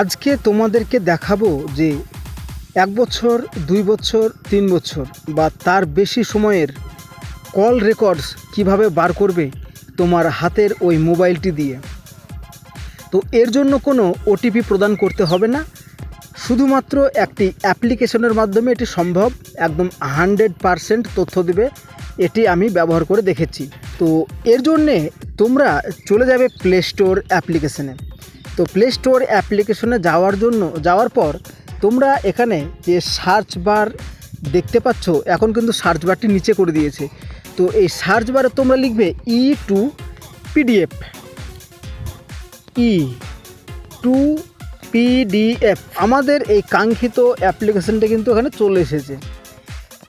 আজকে তোমাদেরকে দেখাবো যে এক বছর, দুই বছর, তিন বছর বা তার বেশি সময়ের কল রেকর্ডস কীভাবে বার করবে তোমার হাতের ওই মোবাইলটি দিয়ে। তো এর জন্য কোনো ওটিপি প্রদান করতে হবে না। শুধুমাত্র একটি অ্যাপ্লিকেশনের মাধ্যমে এটি সম্ভব, একদম হান্ড্রেড পারসেন্ট তথ্য দেবে। এটি আমি ব্যবহার করে দেখেছি। তো এর জন্যে তোমরা চলে যাবে প্লে স্টোর অ্যাপ্লিকেশনে। তো প্লে স্টোর অ্যাপ্লিকেশনে যাওয়ার জন্য, যাওয়ার পর তোমরা এখানে যে সার্চ বার দেখতে পাচ্ছ, এখন কিন্তু সার্চ বারটি নিচে করে দিয়েছে। তো এই সার্চ বারে তোমরা লিখবে E to PDF E to PDF আমাদের এই কাঙ্ক্ষিত অ্যাপ্লিকেশনটা কিন্তু এখানে চলে এসেছে।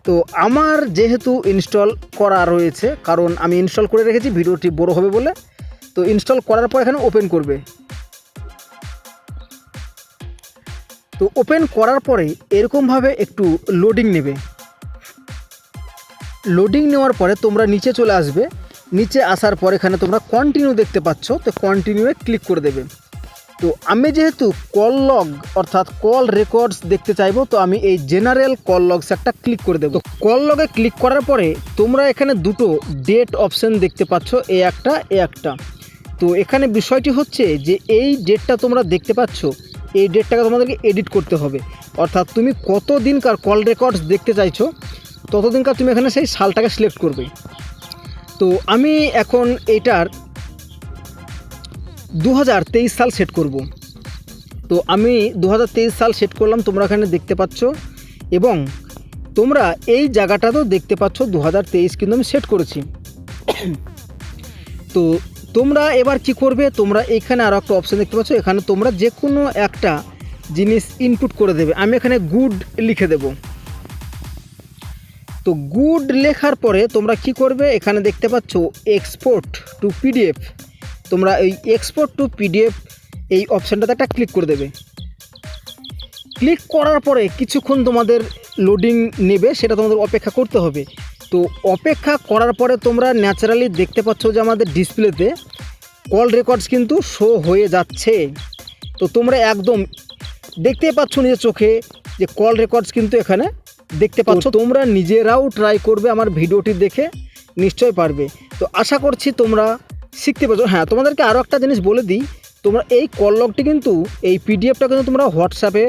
তো আমার যেহেতু ইনস্টল করা রয়েছে, কারণ আমি ইনস্টল করে রেখেছি, ভিডিওটি বড় হবে বলে, তো ইনস্টল করার পর এখানে ওপেন করবে। তো ওপেন করার পরে এরকমভাবে একটু লোডিং নেবে। লোডিং নেওয়ার পরে তোমরা নিচে চলে আসবে। নিচে আসার পর এখানে তোমরা কন্টিনিউ দেখতে পাচ্ছ, তো কন্টিনিউয়ে ক্লিক করে দেবে। তো আমি যেহেতু কল লগ অর্থাৎ কল রেকর্ডস দেখতে চাইব, তো আমি এই জেনারেল কল লগস একটা ক্লিক করে দেবো। কল লগে ক্লিক করার পরে তোমরা এখানে দুটো ডেট অপশন দেখতে পাচ্ছ, এ একটা এ একটা। তো এখানে বিষয়টি হচ্ছে যে এই ডেটটা তোমরা দেখতে পাচ্ছ এই ডেটটাকে তোমাদেরকে এডিট করতে হবে। অর্থাৎ তুমি কত দিনকার কল রেকর্ডস দেখতে চাইছো, ততদিনকার তুমি এখানে সেই সালটাকে সিলেক্ট করবে। তো আমি এখন এইটার দু হাজার তেইশ সাল সেট করব। তো আমি দু হাজার তেইশ সাল সেট করলাম, তোমরা এখানে দেখতে পাচ্ছ। এবং তোমরা এই জায়গাটাতেও দেখতে পাচ্ছ দু হাজার তেইশ কিন্তু আমি সেট করেছি। তো তোমরা এবার কি করবে? তোমরা এখানে আরও একটা অপশান দেখতে পাচ্ছ। এখানে তোমরা যে কোনো একটা জিনিস ইনপুট করে দেবে। আমি এখানে গুড লিখে দেব। তো গুড লেখার পরে তোমরা কি করবে? এখানে দেখতে পাচ্ছ এক্সপোর্ট টু পিডিএফ তোমরা এই এক্সপোর্ট টু পিডিএফ এই অপশানটাতে একটা ক্লিক করে দেবে। ক্লিক করার পরে কিছুক্ষণ তোমাদের লোডিং নেবে, সেটা তোমাদের অপেক্ষা করতে হবে। তো অপেক্ষা করার পরে তোমরা ন্যাচারালি দেখতে পাচ্ছ যে আমাদের ডিসপ্লেতে কল রেকর্ডস কিন্তু শো হয়ে যাচ্ছে। তো তোমরা একদম দেখতে পাচ্ছ নিজের চোখে যে কল রেকর্ডস কিন্তু এখানে দেখতে পাচ্ছ। তোমরা নিজেরাও ট্রাই করবে আমার ভিডিওটি দেখে নিশ্চয় পারবে। তো আশা করছি তোমরা শিখতে পারছ। হ্যাঁ তোমাদেরকে আরও একটা জিনিস বলে দিই তোমরা এই কল লগটি কিন্তু এই পিডিএফটা কিন্তু তোমরা হোয়াটসঅ্যাপে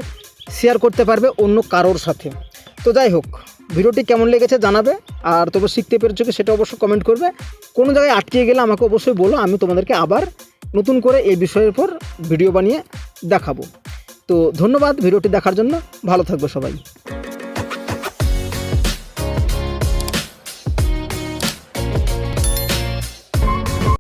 শেয়ার করতে পারবে অন্য কারোর সাথে। তো যাই হোক ভিডিওটি কেমন লেগেছে জানাবে, আর তোমরা শিখতে পেরেছ কি সেটা অবশ্যই কমেন্ট করবে। কোনো জায়গায় আটকে গেলে আমাকে অবশ্যই বলো, আমি তোমাদেরকে আবার নতুন করে এই বিষয়ের উপর ভিডিও বানিয়ে দেখাবো। তো ধন্যবাদ ভিডিওটি দেখার জন্য, ভালো থাকবে সবাই।